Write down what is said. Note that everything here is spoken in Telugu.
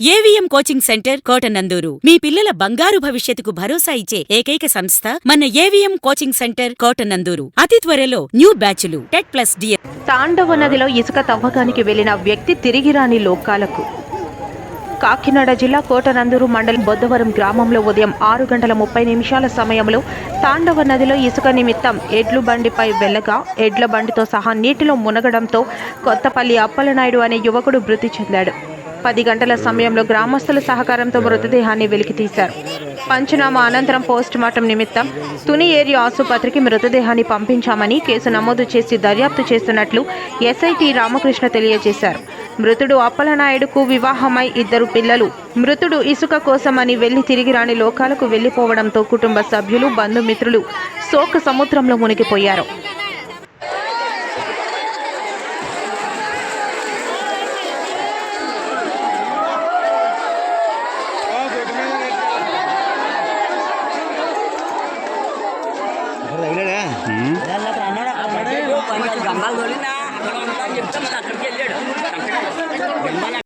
AVM coaching centre Kotananduru. మీ పిల్లల బంగారు భవిష్యత్తుకు భరోసా ఇచ్చే ఏకైక సంస్థ మన ఏవిఎం కోచింగ్ సెంటర్ కోటనందూరు. అతి త్వరలో న్యూ బ్యాచ్లు. TET plus DM. తాండవ నదిలో ఇసుక తవ్వకానికి వెళ్ళిన వ్యక్తి తిరిగిరాని లోకాలకు. కాకినాడ జిల్లా కోటనందూరు మండలం బొద్దవరం గ్రామంలో ఉదయం ఆరు గంటల ముప్పై నిమిషాల సమయంలో తాండవ నదిలో ఇసుక నిమిత్తం ఎడ్లు బండిపై వెళ్ళగా ఎడ్ల బండితో సహా నీటిలో మునగడంతో కొత్తపల్లి అప్పలనాయుడు అనే యువకుడు మృతి చెందాడు. పది గంటల సమయంలో గ్రామస్తుల సహకారంతో మృతదేహాన్ని వెలికితీశారు. పంచనామా అనంతరం పోస్టుమార్టం నిమిత్తం తుని ఏరియా ఆసుపత్రికి మృతదేహాన్ని పంపించామని కేసు నమోదు చేసి దర్యాప్తు చేస్తున్నట్లు ఎస్ఐటి రామకృష్ణ తెలియజేశారు. మృతుడు అప్పలనాయుడుకు వివాహమై ఇద్దరు పిల్లలు. మృతుడు ఇసుక కోసమని వెళ్ళి తిరిగి రాని లోకాలకు వెళ్ళిపోవడంతో కుటుంబ సభ్యులు బంధుమిత్రులు శోక సముద్రంలో మునిగిపోయారు. గంగాలు తోలినా అక్కడ ఉంటా అని చెప్తే మరి అక్కడికి వెళ్ళాడు. el mal